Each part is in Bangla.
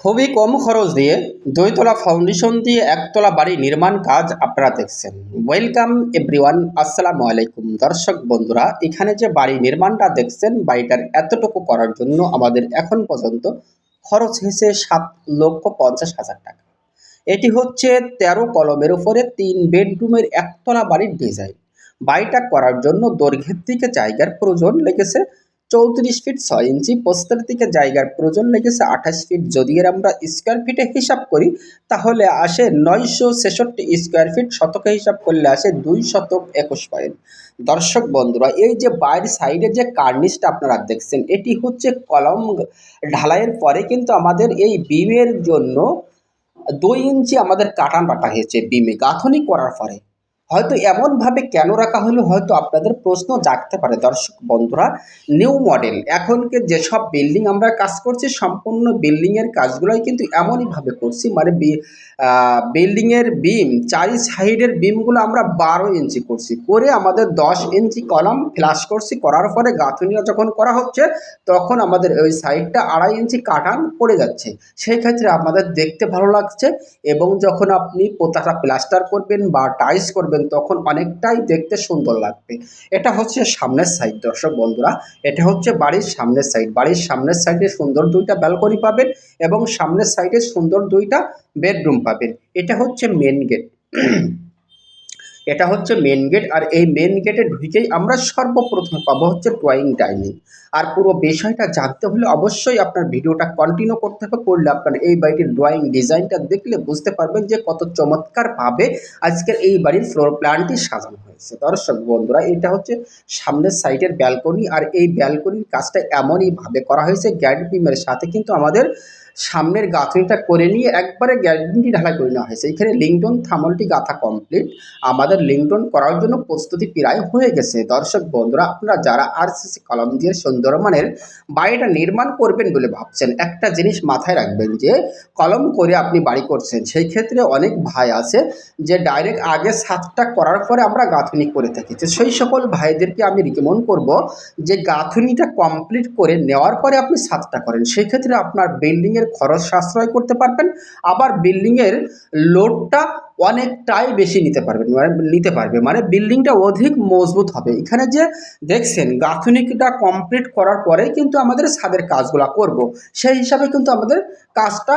খুবই কম খরচ দিয়ে দুইতলা ফাউন্ডেশন দিয়ে একতলা বাড়ি নির্মাণ কাজ আপনারা দেখছেন। ওয়েলকাম এভরিওয়ান আসসালামু আলাইকুম। দর্শক বন্ধুরা, এখানে যে বাড়ি নির্মাণটা দেখছেন, বাড়িটার এতটুকু করার জন্য আমাদের এখন পর্যন্ত খরচ হয়েছে সাত লক্ষ পঞ্চাশ হাজার টাকা। এটি হচ্ছে তেরো কলমের উপরে তিন বেডরুমের একতলা বাড়ির ডিজাইন বাড়িটা করার জন্য দৈর্ঘ্যের দিকে জায়গার প্রয়োজন লেগেছে চৌত্রিশ ফিট ছয় ইঞ্চি পোস্তের দিকে জায়গার প্রয়োজন লেগেছে আঠাশ ফিট। যদি এর আমরা স্কোয়ার ফিটে হিসাব করি, তাহলে আসে নয়শো ছেষট্টি স্কোয়ার ফিট শতকে হিসাব করলে আসে দুই শতক একুশ পয়েন্ট দর্শক বন্ধুরা, এই যে বাইরের সাইডে যে কার্নিশটা আপনারা দেখছেন, এটি হচ্ছে কলম ঢালাইয়ের পরে কিন্তু আমাদের এই বিমের জন্য দুই ইঞ্চি আমাদের কাটান বাটা হয়েছে বিমে। গাঁথনি করার পরে হয়তো এমনভাবে কেন রাখা হলো হয়তো আপনাদের প্রশ্ন জাগতে পারে, দর্শক বন্ধুরা। নিউ মডেল এখনকে যেসব বিল্ডিং আমরা কাজ করছি, সম্পূর্ণ বিল্ডিংয়ের কাজগুলোই কিন্তু এমনইভাবে করছি। মানে বিল্ডিংয়ের বিম চারি সাইডের বিমগুলো আমরা বারো ইঞ্চি করছি। করে আমাদের দশ ইঞ্চি কলম ফ্লাশ করছি। করার পরে গাঁথুনিটা যখন করা হচ্ছে, তখন আমাদের ওই সাইডটা আড়াই ইঞ্চি কাটান পড়ে যাচ্ছে। সেই ক্ষেত্রে আমাদের দেখতে ভালো লাগছে এবং যখন আপনি পোতাটা প্লাস্টার করবেন বা টাইস করবেন তখন অনেকটাই দেখতে সুন্দর লাগবে। এটা হচ্ছে সামনের সাইড দর্শক বন্ধুরা। এটা হচ্ছে বাড়ির সামনের সাইড বাড়ির সামনের সাইডে সুন্দর দুইটা ব্যালকনি পাবেন এবং সামনের সাইডে সুন্দর দুইটা বেডরুম পাবেন। এটা হচ্ছে মেন গেট এটা হচ্ছে মেন গেট আর এই মেন গেটে ঢুকেই আমরা সর্বপ্রথম পাবো হচ্ছে ড্রয়িং ডাইনিং আর পুরো বিষয়টা জানতে হলে অবশ্যই আপনার ভিডিওটা কন্টিনিউ করতে হবে, করলে আপনার এই বাড়িটির ড্রয়িং ডিজাইনটা দেখলে বুঝতে পারবেন যে কত চমৎকারভাবে আজকের এই বাড়ির ফ্লোর প্ল্যানটি সাজানো হয়েছে। দর্শক বন্ধুরা, এটা হচ্ছে সামনের সাইডের ব্যালকনি আর এই ব্যালকনির কাজটা এমনইভাবে করা হয়েছে গ্যাড বিমের সাথে কিন্তু আমাদের সামনের গাঁথনিটা করে নিয়ে একবারে গ্যারেন্টি ঢালাই করে নেওয়া হয়েছে। এখানে লিংটন থামলটি গাঁথা কমপ্লিট আমাদের লিংটন করার জন্য প্রস্তুতি প্রায় হয়ে গেছে। দর্শক বন্ধুরা, আপনারা যারা আর সিসি কলম দিয়ে সুন্দরমানের বাড়িটা নির্মাণ করবেন বলে ভাবছেন, একটা জিনিস মাথায় রাখবেন যে, কলম করে আপনি বাড়ি করছেন। সেই ক্ষেত্রে অনেক ভাই আছে যে ডাইরেক্ট আগে সাতটা করার পরে আমরা গাঁথনি করে থাকি। তো সেই সকল ভাইদেরকে আমি রিকমেন্ড করব যে, গাঁথনিটা কমপ্লিট করে নেওয়ার পরে আপনি সাতটা করেন। সেই ক্ষেত্রে আপনার বিল্ডিংয়ের খরচ সাশ্রয় করতে পারবেন, আবার বিল্ডিংয়ের লোডটা অনেকটাই বেশি নিতে পারবেন মানে নিতে পারবে মানে বিল্ডিংটা অধিক মজবুত হবে। এখানে যে দেখছেন, গাঁথনিটা কমপ্লিট করার পরে কিন্তু আমাদের ছাদের কাজগুলো করব। সেই হিসাবে কিন্তু আমাদের কাজটা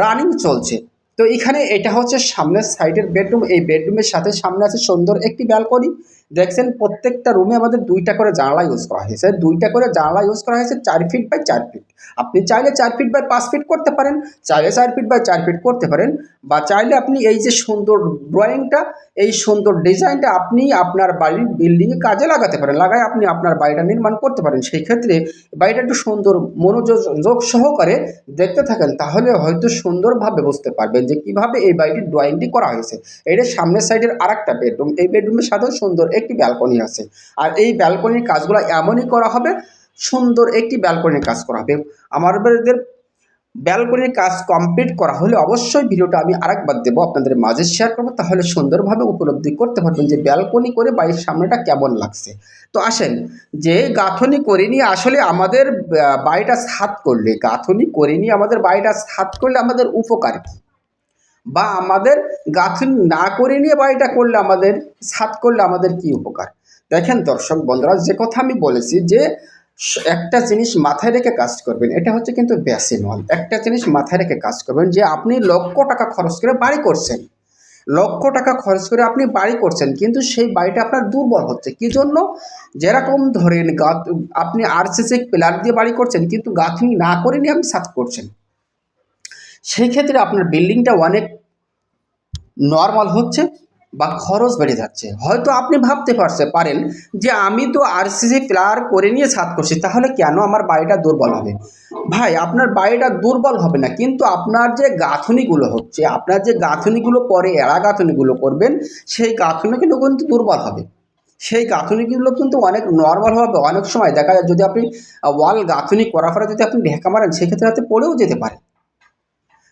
রানিং চলছে। তো এখানে এটা হচ্ছে সামনের সাইডের বেডরুম এই বেডরুমের সাথে সামনে আছে সুন্দর একটি ব্যালকনি দেখছেন প্রত্যেকটা রুমে আমাদের দুইটা করে জানলা ইউজ করা হয়েছে। দুইটা করে জানলা ইউজ করা হয়েছে চার ফিট বাই চার ফিট আপনি চাইলে চার ফিট বাই পাঁচ ফিট করতে পারেন, চাইলে চার ফিট বাই চার ফিট করতে পারেন, বা চাইলে আপনি এই যে সুন্দর ড্রয়িংটা এই সুন্দর ডিজাইনটা আপনি আপনার বাড়ির বিল্ডিংয়ে কাজে লাগাতে পারেন, লাগায় আপনি আপনার বাড়িটা নির্মাণ করতে পারেন। সেই ক্ষেত্রে বাড়িটা একটু সুন্দর মনোযোগ সহকারে দেখতে থাকেন, তাহলে হয়তো সুন্দরভাবে বুঝতে পারবেন যে কীভাবে এই বাড়িটির ড্রয়িংটি করা হয়েছে। এটা সামনের সাইডের আর একটা বেডরুম এই বেডরুমের সাথেও সুন্দর একটি ব্যালকনি আছে। আর এই ব্যালকনির কাজগুলো এমনই করা হবে, সুন্দর একটি ব্যালকনির কাজ করা হবে। আমাদের ব্যালকনির কাজ কমপ্লিট করা হলে অবশ্যই ভিডিওটা আমি আরেকবার দেবো আপনাদের মাঝে শেয়ার করব, তাহলে সুন্দরভাবে উপলব্ধি করতে পারবেন যে ব্যালকনি করে বাড়ির সামনেটা কেমন লাগছে। তো আসেন, যে গাঁথনি করে আসলে আমাদের বাড়িটা ছাদ করলে, গাঁথনি করে নিয়ে আমাদের বাড়িটা ছাদ করলে আমাদের উপকার কী? বা আমাদের গাঁথনি না করে নিয়ে বাড়িটা করলে আমাদের, সাত করলে আমাদের কি উপকার? দেখেন দর্শক বন্ধুরা, যে কথা আমি বলেছি যে একটা জিনিস মাথায় রেখে কাজ করবেন, এটা হচ্ছে কিন্তু বেশি নয়। একটা জিনিস মাথায় রেখে কাজ করবেন যে আপনি লক্ষ টাকা খরচ করে বাড়ি করছেন। লক্ষ টাকা খরচ করে আপনি বাড়ি করছেন, কিন্তু সেই বাড়িটা আপনার দুর্বল হচ্ছে। কি জন্য? যেরকম ধরেন গাত আপনি আরসিসি প্লার দিয়ে বাড়ি করছেন, কিন্তু গাঁথনি না করে নিয়ে আপনি সাত করছেন। সেই ক্ষেত্রে আপনার বিল্ডিংটা অনেক নর্মাল হচ্ছে বা খরচ বেড়ে যাচ্ছে। হয়তো আপনি ভাবতে পারছে, পারেন যে আমি তো আরসিসি প্লার করে নিয়ে ছাদ করছি, তাহলে কেন আমার বাড়িটা দুর্বল হবে? ভাই, আপনার বাড়িটা দুর্বল হবে না, কিন্তু আপনার যে গাঁথনিগুলো হচ্ছে, আপনার যে গাঁথনিগুলো পরে এড়া গাঁথনিগুলো করবেন, সেই গাঁথনিগুলো কিন্তু দুর্বল হবে। সেই গাঁথনিগুলো কিন্তু অনেক নর্মাল হবে, অনেক সময় দেখা যায় যদি আপনি ওয়াল গাঁথনি করার পরে যদি আপনি ঢেকা মারেন, সেক্ষেত্রে হয়তো পড়েও যেতে পারে।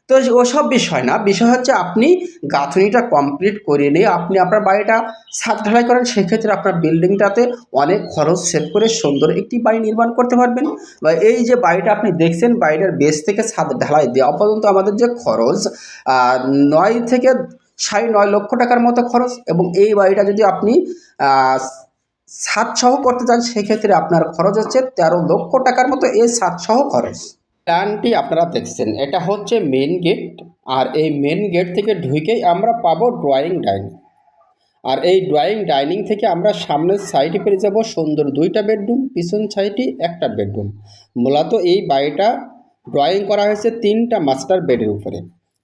তো ওসব বিষয় না। বিষয় হচ্ছে আপনি গাঁথনিটা কমপ্লিট করে নিয়ে আপনি আপনার বাড়িটা ছাদ ঢালাই করেন সেক্ষেত্রে আপনার বিল্ডিংটাতে অনেক খরচ সেভ করে সুন্দর একটি বাড়ি নির্মাণ করতে পারবেন। বা এই যে বাড়িটা আপনি দেখছেন বাড়িটার বেস থেকে ছাদ ঢালাই দেওয়া পর্যন্ত আমাদের যে খরচ নয় থেকে সাড়ে নয় লক্ষ টাকার মতো খরচ এবং এই বাড়িটা যদি আপনি আহ, ছাদ সহ করতে চান সেক্ষেত্রে আপনার খরচ হচ্ছে তেরো লক্ষ টাকার মতো এই ছাদ সহ খরচ। প্ল্যানটি আপনারা দেখছেন। এটা হচ্ছে মেন গেট আর এই মেন গেট থেকে ঢুকেই আমরা পাবো ড্রয়িং ডাইনিং আর এই ড্রয়িং ডাইনিং থেকে আমরা সামনের সাইডে পেয়ে যাব সুন্দর দুইটা বেডরুম পিছন সাইডে একটা বেডরুম মূলত এই বাড়িটা ড্রয়িং করা হয়েছে তিনটা মাস্টার বেডের উপরে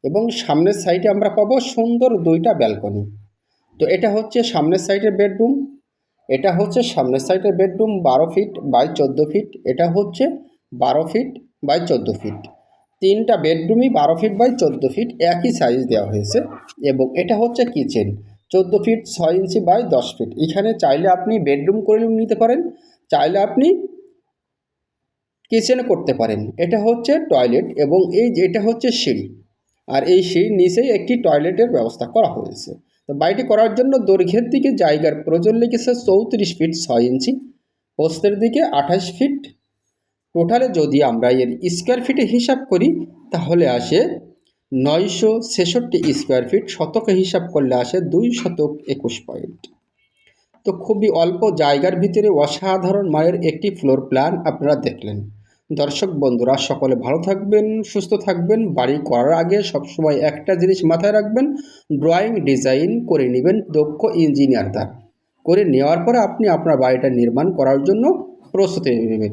এবং সামনের সাইডে আমরা পাবো সুন্দর দুইটা ব্যালকনি তো এটা হচ্ছে সামনের সাইডের বেডরুম এটা হচ্ছে সামনের সাইডের বেডরুম বারো ফিট বাই চোদ্দ ফিট এটা হচ্ছে বারো ফিট বাই চোদ্দ ফিট। তিনটা বেডরুমই বারো ফিট বাই চোদ্দ ফিট একই সাইজ দেওয়া হয়েছে এবং এটা হচ্ছে কিচেন চোদ্দ ফিট ছয় ইঞ্চি বাই দশ ফিট। এখানে চাইলে আপনি বেডরুম করে নিতে পারেন, চাইলে আপনি কিচেন করতে পারেন। এটা হচ্ছে টয়লেট এবং এই এটা হচ্ছে সিঁড়ি। আর এই সিঁড়ির নিচেই একটি টয়লেটের ব্যবস্থা করা হয়েছে। তো বাড়িটি করার জন্য দৈর্ঘ্যের দিকে জায়গার প্রয়োজন লেগেছে চৌত্রিশ ফিট ছয় ইঞ্চি, পোস্তের দিকে আঠাশ ফিট টোটালে যদি আমরা এর স্কোয়ার ফিটে হিসাব করি, তাহলে আসে নয়শো ছেষট্টি স্কোয়ার ফিট শতকে হিসাব করলে আসে দুই শতক একুশ পয়েন্ট তো খুবই অল্প জায়গার ভিতরে অসাধারণ মানের একটি ফ্লোর প্ল্যান আপনারা দেখলেন। দর্শক বন্ধুরা, সকলে ভালো থাকবেন, সুস্থ থাকবেন, বাড়ি করার আগে সবসময় একটা জিনিস মাথায় রাখবেন ড্রয়িং ডিজাইন করে নেবেন দক্ষ ইঞ্জিনিয়ার দ্বারা করে নেওয়ার পরে আপনি আপনার বাড়িটা নির্মাণ করার জন্য প্রস্তুতি নেবেন।